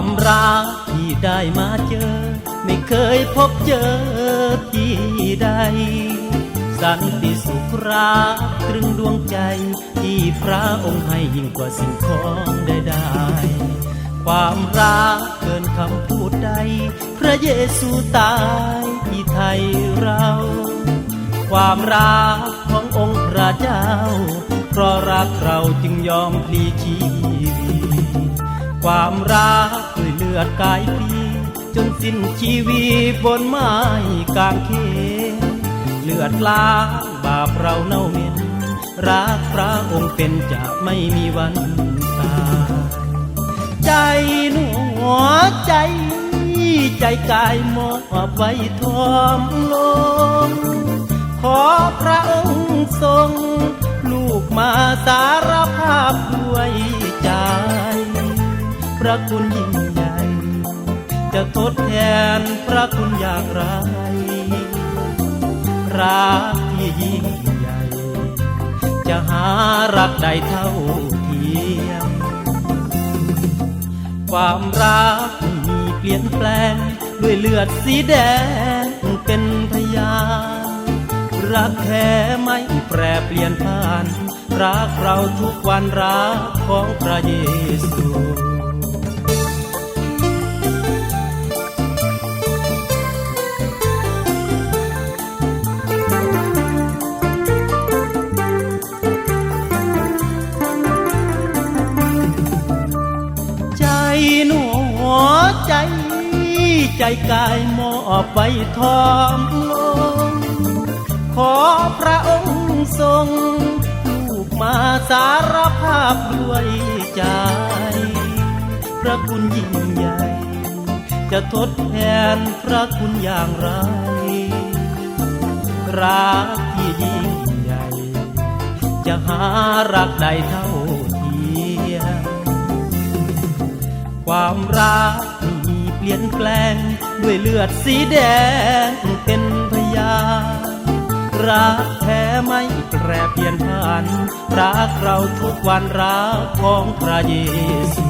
ความรักที่ได้มาเจอ ไม่เคยพบเจอที่ใด สันติสุขรักตรึงดวงใจ ที่พระองค์ให้ยิ่งกว่าสิ่งของใดๆความรักเกินคำพูดใด พระเยซูตายที่ไทยเรา ความรักขององค์พระเจ้า เพราะรักเราจึงยอมพลีชีวิต ความรักด้วยเลือดกายพี่จนสิ้นชีวิตบนไม้กางเขนเลือดล้างบาปเราเน่าเหม็นรักพระองค์เป็นจะไม่มีวันตายใจหนัวใจ ใจกายมอบไว้ทอมลงขอพระองค์ทรง ระคุณยิ่งใหญ่ จะทดแทนพระคุณอย่างไร รักที่ยิ่งใหญ่ จะหารักใดเท่าเทียม ความรักม่มีเปลี่ยนแปลง ด้วยเลือดสีแดงเป็นพยานรักแท้ไม่แปรเปลี่ยนผ่าน รักเราทุกวันรักของพระเยซู ใจกายมอบไว้ทอมลงขอพระองค์ทรงลูกมาสารภาพด้วยใจ พระคุณยิ่งใหญ่ จะทดแทนพระคุณอย่างไร รักที่ยิ่งใหญ่ จะหารักใดเท่าเทียมความรัก ลี่ยนแปลงด้วยเลือดสีแดงเป็นพยานรักแท้ไม่แปรเปลี่ยนผ่านรักเราทุกวันรักของพระเยซู